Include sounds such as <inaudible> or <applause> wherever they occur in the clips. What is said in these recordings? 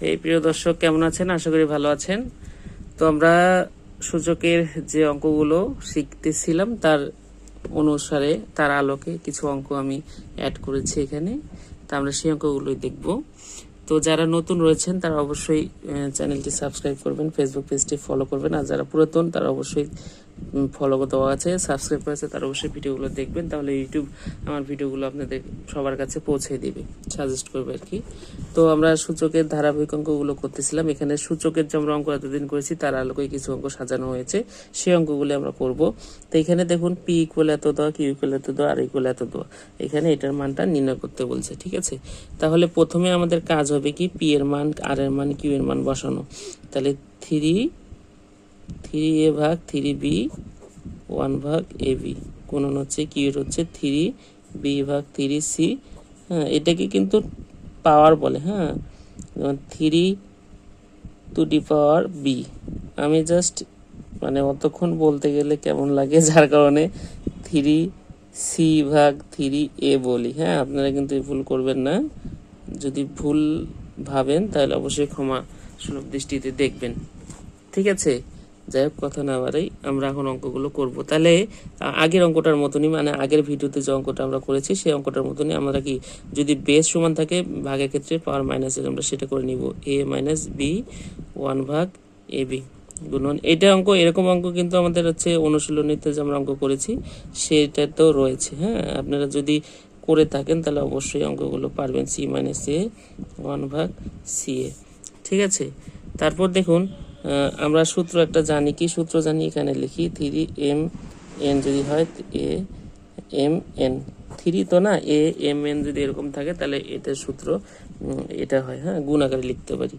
এই প্রিয় দর্শক, কেমন আছেন? আশা করি ভালো আছেন। তো আমরা সূচকের যে অঙ্কগুলো শিখতেছিলাম, তার অনুসারে, তার আলোকে কিছু অঙ্ক আমি অ্যাড করেছি এখানে। তা আমরা সেই অঙ্কগুলোই দেখব। তো যারা নতুন রয়েছেন, তারা অবশ্যই চ্যানেলটি সাবস্ক্রাইব করবেন ফেসবুক পেজটি ফলো করবেন। আর যারা পুরাতন, তারা অবশ্যই ফলো দেওয়া আছে সাবস্ক্রাইব করেছে, তারা অবশ্যই ভিডিওগুলো দেখবেন, তাহলে ইউটিউব আমার ভিডিওগুলো আপনাদের সবার কাছে পৌঁছে দিবে সাজেস্ট করবে আর কি। তো আমরা সূচকের ধারাবাহিক অঙ্কগুলো করতেছিলাম, এখানে সূচকের যে আমরা অঙ্ক এতদিন করেছি, তার আলোকে কিছু অঙ্ক সাজানো হয়েছে, সেই অঙ্কগুলি আমরা করব। তো এখানে দেখুন পি ইকুয়াল এত দেওয়া কিউ ইকুয়াল এত দেওয়া আর ইকুয়াল এত দেওয়া, এখানে এটার মানটা নির্ণয় করতে বলছে, ঠিক আছে? তাহলে প্রথমে আমাদের কাজ হবে কি পি এর মান আর এর মান কিউ এর মান বসানো, তাহলে থ্রি থ্রি এ ভাগ, থ্রি বি, ওয়ান ভাগ এ বি কোন হচ্ছে কি হচ্ছে থ্রি বি ভাগ, থ্রি সি। হ্যাঁ এটাকে কিন্তু পাওয়ার বলে হ্যাঁ। যেমন three two D power B. আমি জাস্ট মানে অতক্ষণ বলতে গেলে কেমন লাগে, যার কারণে থ্রি সি ভাগ, থ্রি এ বলি হ্যাঁ। আপনারা কিন্তু ভুল করবেন না। যদি ভুল ভাবেন, তাহলে অবশ্যই ক্ষমা সুলভ দৃষ্টিতে দেখবেন। ঠিক আছে? যাই হোক, কথা না বাড়াই আমরা এখন অঙ্কগুলো করব। তাহলে আগের অঙ্কটার মতনই মানে আগের ভিডিওতে যে অঙ্কটা আমরা করেছি, সেই অঙ্কটার মতনই আমরা কি, যদি বেস সমান থাকে, ভাগের ক্ষেত্রে পাওয়ার মাইনাসের আমরা সেটা করে নিব। এ মাইনাস বি ওয়ান ভাগ এ বি গুণন। এটা অঙ্ক, এরকম অঙ্ক কিন্তু আমাদের হচ্ছে অনুশীলনীতে যে আমরা অঙ্ক করেছি, সেটা তো রয়েছে হ্যাঁ? আপনারা যদি করে থাকেন, তাহলে অবশ্যই অঙ্কগুলো পারবেন সি মাইনাস এ ওয়ান ভাগ সি এ ঠিক আছে? তারপর দেখুন আমরা সূত্র একটা জানি কি? সূত্র জানি এখানে লিখি থ্রি এম এন যদি হয় এ এম এন থ্রি তো না এ এম এন যদি এরকম থাকে, তাহলে এটার সূত্র এটা হয় হ্যাঁ? গুণ আকারে লিখতে পারি।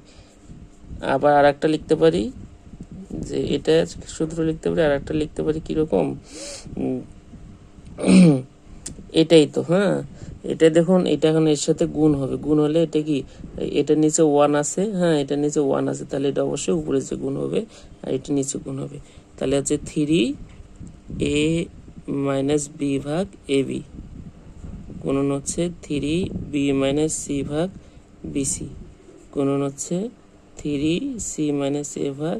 আবার আর একটা লিখতে পারি, যে এটা সূত্র লিখতে পারি আর একটা লিখতে পারি কীরকম? <clears throat> এটাই তো হ্যাঁ? এটা দেখুন, এটা এখন এর সাথে গুণ হবে। গুণ হলে এটা কি এটার নিচে ওয়ান আছে হ্যাঁ এটার নিচে ওয়ান আছে, তাহলে এটা অবশ্যই উপরে যে গুণ হবে, আর এটা নিচে গুণ হবে। তাহলে হচ্ছে থ্রি এ মাইনাস বি ভাগ এ বি গুণন হচ্ছে থ্রি বি মাইনাস সি ভাগ বিসি গুণন হচ্ছে থ্রি সি মাইনাস এ ভাগ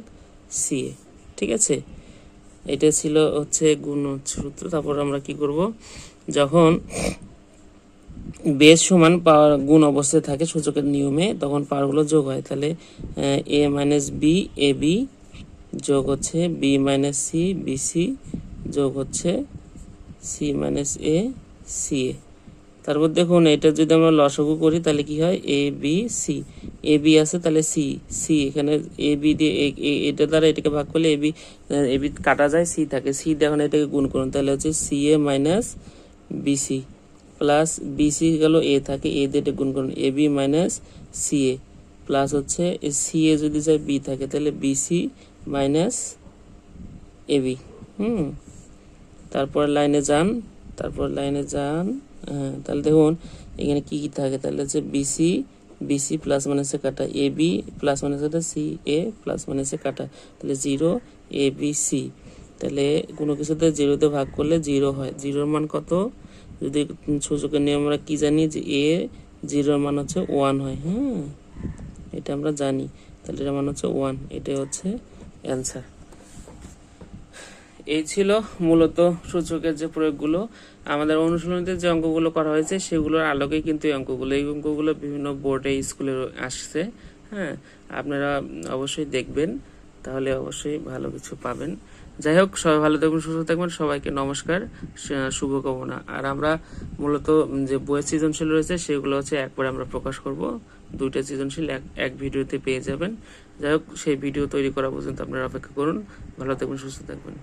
সি এ ঠিক আছে? এটা ছিল হচ্ছে গুণ সূত্র। তারপর আমরা কি করব? যখন বেস সমান পাওয়ার গুণ অবস্থায় থাকে সূচকের নিয়মে, তখন পাওয়ারগুলো যোগ হয়। তাহলে A minus B A B যোগ হচ্ছে B minus C B C যোগ হচ্ছে C minus A C A তারপর দেখুন, এটা যদি আমরা লসাগু করি, তাহলে কি হয়? A B C A B আছে, তাহলে সি সি এখানে এ বি দিয়ে এটা দ্বারা এটাকে ভাগ করলে এ বি এ বি কাটা যায় সি থাকে। সি দিয়ে এখন এটাকে গুণ করুন, তাহলে হচ্ছে C A minus BC plus BC গেল এ থাকে এ দিয়ে গুণ করুন A B minus C A plus হচ্ছে সি এ যদি যায় বি থাকে, তাহলে বিসি মাইনাস এ বি হুম? তারপর লাইনে যান, তারপর লাইনে যান হ্যাঁ তাহলে দেখুন এখানে কি কি থাকে, তাহলে হচ্ছে বিসি বিসি প্লাস মাইনাসে কাটা এ বি প্লাস মাইনাসে কাটা সি এ প্লাস মাইনাসে কাটা, তাহলে জিরো এ বি সি তাহলে কোনো কিছুতে জিরোতে ভাগ করলে জিরো হয় জিরোর মান কত? যদি সূচকের নিয়ম আমরা কি জানি যে এ জিরোর মান হচ্ছে ওয়ান হয় হ্যাঁ এটা আমরা জানি। তাহলে এটার মান হচ্ছে ওয়ান এটাই হচ্ছে অ্যান্সার এই ছিল মূলত সূচকের যে প্রয়োগগুলো। আমাদের অনুশীলনীতে যে অঙ্কগুলো করা হয়েছে, সেগুলোর আলোকে কিন্তু এই অঙ্কগুলো। এই অঙ্কগুলো বিভিন্ন বোর্ডে স্কুলে আসছে হ্যাঁ? আপনারা অবশ্যই দেখবেন, তাহলে অবশ্যই ভালো কিছু পাবেন। যাই হোক, সবাই ভালো থাকবেন সুস্থ থাকবেন সবাইকে নমস্কার শুভকামনা। আর আমরা মূলত যে বইয়ের সৃজনশীল রয়েছে, সেগুলো হচ্ছে একবারে আমরা প্রকাশ করব। দুইটা সৃজনশীল এক এক ভিডিওতে পেয়ে যাবেন। যাই হোক, সেই ভিডিও তৈরি করা পর্যন্ত আপনারা অপেক্ষা করুন। ভালো থাকবেন সুস্থ থাকবেন